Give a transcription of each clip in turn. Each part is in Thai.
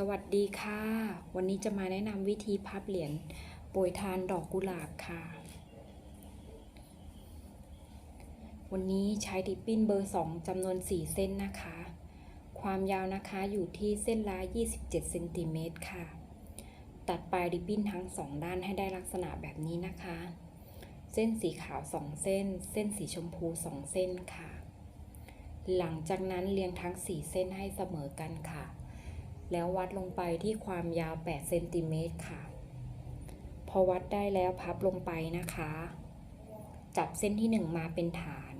สวัสดีค่ะ วันนี้จะมาแนะนำวิธีพับเหรียญโปรยทานดอกกุหลาบค่ะ วันนี้ใช้ริบบิ้นเบอร์ 2จำนวน 4 เส้นนะคะ ความยาวนะคะอยู่ที่เส้นละ27เซนติเมตรค่ะ ตัดปลายริบบิ้นทั้ง 2 ด้านให้ได้ลักษณะแบบนี้นะคะ เส้นสีขาว 2 เส้น เส้นสีชมพู 2 เส้นค่ะ หลังจากนั้นเรียงทั้ง 4 เส้นให้เสมอกันค่ะ แล้ววัดลงไปที่ความยาว 8 เซนติเมตรค่ะ พอวัดได้แล้วพับลงไปนะคะ จับเส้นที่ 1 มาเป็นฐาน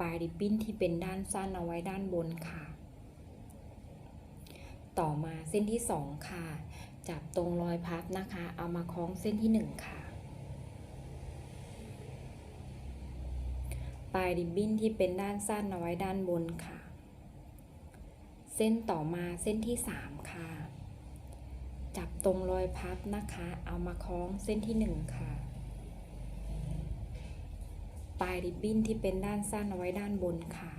ปลายริบบิ้นที่เป็นด้านสั้นเอาไว้ด้านบนค่ะ ต่อมาเส้นที่ 2 ค่ะ จับตรงรอยพับนะคะ เอามาคล้องเส้นที่ 1 ค่ะ ปลายริบบิ้นที่เป็นด้านสั้นเอาไว้ด้านบนค่ะ เส้นต่อมาเส้นที่ 3 ค่ะ จับตรงรอยพับนะคะ เอามาคล้องเส้นที่ 1 ค่ะ ปลายริบบิ้นที่เป็นด้านสั้นเอาไว้ด้านบนค่ะ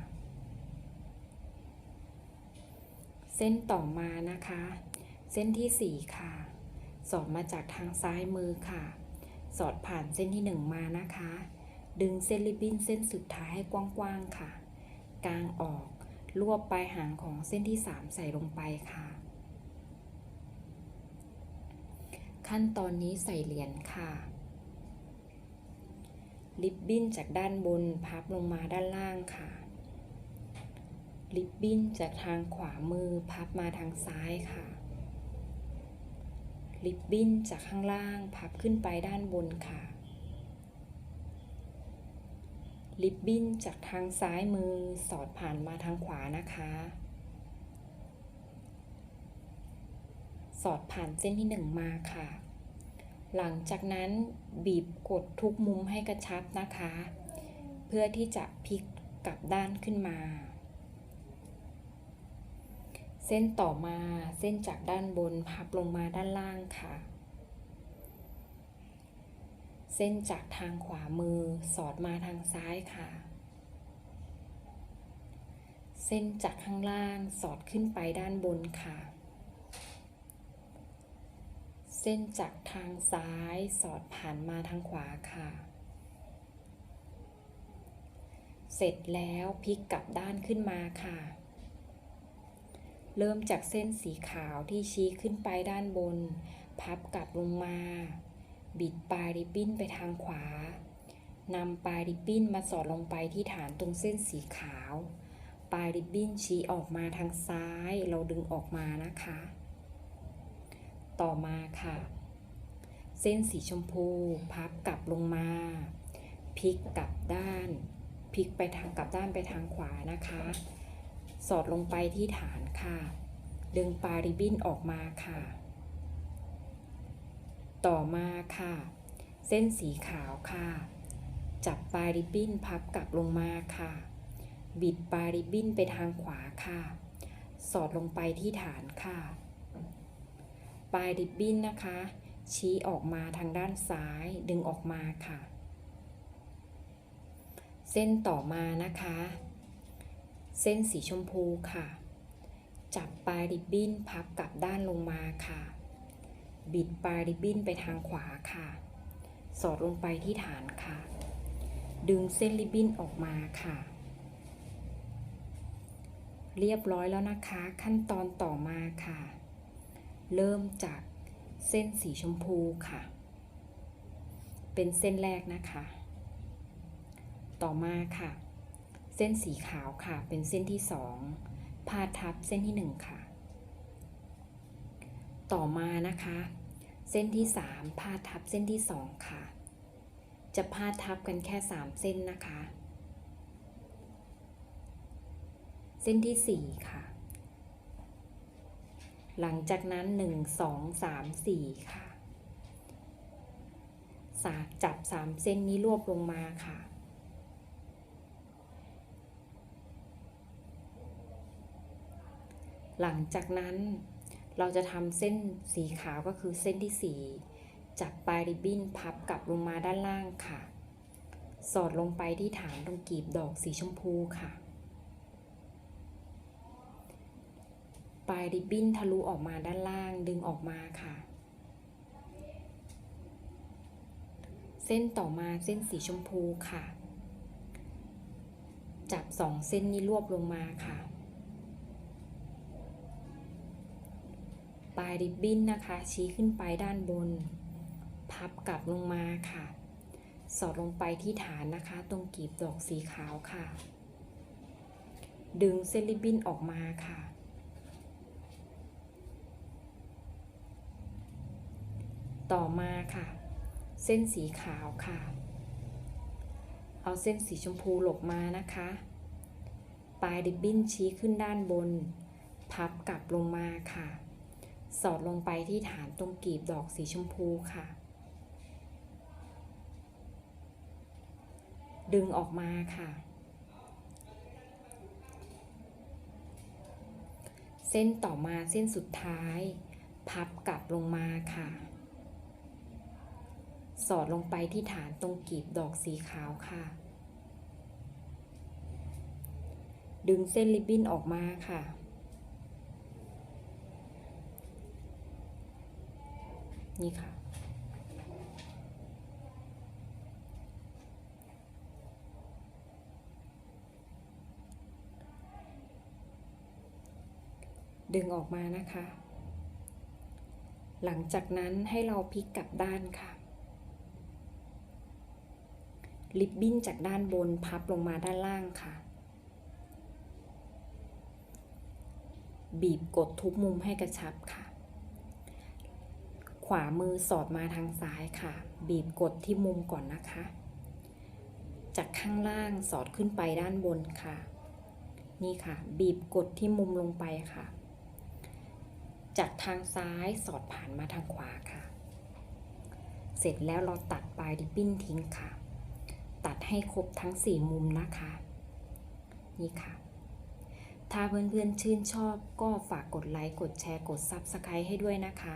เส้นต่อมานะคะ เส้นที่ 4 ค่ะ สอดมาจากทางซ้ายมือค่ะ สอดผ่านเส้นที่ 1 มานะคะ ดึงเส้นริบบิ้นเส้นสุดท้ายให้กว้างๆค่ะ กลางออก รวบปลายหางของเส้นที่ 3 ใส่ลงไปค่ะ ขั้นตอนนี้ใส่เหรียญค่ะ ริบบิ้นจากด้านบนพับลงมาด้านล่างค่ะ ริบบิ้นจากทางขวามือพับมาทางซ้ายค่ะ ริบบิ้นจากข้างล่างพับขึ้นไปด้านบนค่ะ ริบบิ้นจากทางซ้ายมือสอดผ่านมาทางขวานะคะ สอดผ่านเส้นที่หนึ่งมาค่ะ หลังจากนั้นบีบกดทุกมุมให้กระชับนะคะ เพื่อที่จะพลิกกลับด้านขึ้นมา เส้นต่อมาเส้นจากด้านบนพับลงมาด้านล่างค่ะ เส้นจากทางขวามือสอดมาทางซ้ายค่ะ เส้นจากข้างล่างสอดขึ้นไปด้านบนค่ะ เส้นจากทางซ้ายสอดผ่านมาทางขวาค่ะ เสร็จแล้วพลิกกลับด้านขึ้นมาค่ะ เริ่มจากเส้นสีขาวที่ชี้ขึ้นไปด้านบน พับกลับลงมา บิดปลายริบบิ้นไปทางขวานำปลายริบบิ้นมาสอดลงไปที่ฐานตรงเส้นสีขาว ปลายริบบิ้นชี้ออกมาทางซ้าย เราดึงออกมานะคะ ต่อมาค่ะ เส้นสีชมพูพับกลับลงมา พลิกกลับด้าน พลิกไปทางกลับด้านไปทางขวานะคะ สอดลงไปที่ฐานค่ะ ดึงปลายริบบิ้นออกมาค่ะ ต่อมาค่ะ เส้นสีขาวค่ะ จับปลายริบบิ้นพับกลับลงมาค่ะ บิดปลายริบบิ้นไปทางขวาค่ะ สอดลงไปที่ฐานค่ะ ปลายริบบิ้นนะคะ ชี้ออกมาทางด้านซ้ายดึงออกมาค่ะ เส้นต่อมานะคะ เส้นสีชมพูค่ะ จับปลายริบบิ้นพับกลับด้านลงมาค่ะ บิดปลายริบบิ้นไปทางขวาค่ะ สอดลงไปที่ฐานค่ะ ดึงเส้นริบบิ้นออกมาค่ะ เรียบร้อยแล้วนะคะ ขั้นตอนต่อมาค่ะ เริ่มจากเส้นสีชมพูค่ะ เป็นเส้นแรกนะคะ ต่อมาค่ะ เส้นสีขาวค่ะ เป็นเส้นที่สองพาดทับเส้นที่หนึ่งค่ะ ต่อมานะคะ เส้นที่สามพาดทับเส้นที่สองค่ะ จะพาดทับกันแค่สามเส้นนะคะ เส้นที่สี่ค่ะ หลังจากนั้นหนึ่งสองสามสี่ค่ะสาจับสามเส้นนี้รวบลงมาค่ะหลังจากนั้น เราจะทำเส้นสีขาวก็คือเส้นที่สี่จับปลายริบบิ้นพับกลับลงมาด้านล่างค่ะ สอดลงไปที่ฐานตรงกีบดอกสีชมพูค่ะ ปลายริบบิ้นทะลุออกมาด้านล่างดึงออกมาค่ะ เส้นต่อมาเส้นสีชมพูค่ะ จับสองเส้นนี้รวบลงมาค่ะ ลายริบบิ้นนะคะ ชี้ขึ้นไปด้านบน พับกลับลงมาค่ะ สอดลงไปที่ฐานนะคะ ตรงกีบดอกสีขาวค่ะ ดึงเส้นริบบิ้นออกมาค่ะ ต่อมาค่ะ เส้นสีขาวค่ะ เอาเส้นสีชมพูหลบมานะคะ ปลายริบบิ้นชี้ขึ้นด้านบน พับกลับลงมาค่ะ สอดลงไปที่ฐานตรงกีบดอกสีชมพูค่ะ ดึงออกมาค่ะ เส้นต่อมาเส้นสุดท้าย พับกลับลงมาค่ะ สอดลงไปที่ฐานตรงกีบดอกสีขาวค่ะ ดึงเส้นริบบิ้นออกมาค่ะ นี่ค่ะ ดึงออกมานะคะ หลังจากนั้นให้เราพลิกกลับด้านค่ะ ลิบบิ้นจากด้านบนพับลงมาด้านล่างค่ะ บีบกดทุกมุมให้กระชับค่ะ ขวามือสอดมาทางซ้ายค่ะ บีบกดที่มุมก่อนนะคะ จากข้างล่างสอดขึ้นไปด้านบนค่ะ นี่ค่ะ บีบกดที่มุมลงไปค่ะ จากทางซ้ายสอดผ่านมาทางขวาค่ะ เสร็จแล้วเราตัดปลายริบบิ้นทิ้งค่ะ ตัดให้ครบทั้ง 4 มุมนะคะ นี่ค่ะถ้าเพื่อนๆชื่นชอบก็ฝากกดไลค์ กดแชร์ กด Subscribe ให้ด้วยนะคะ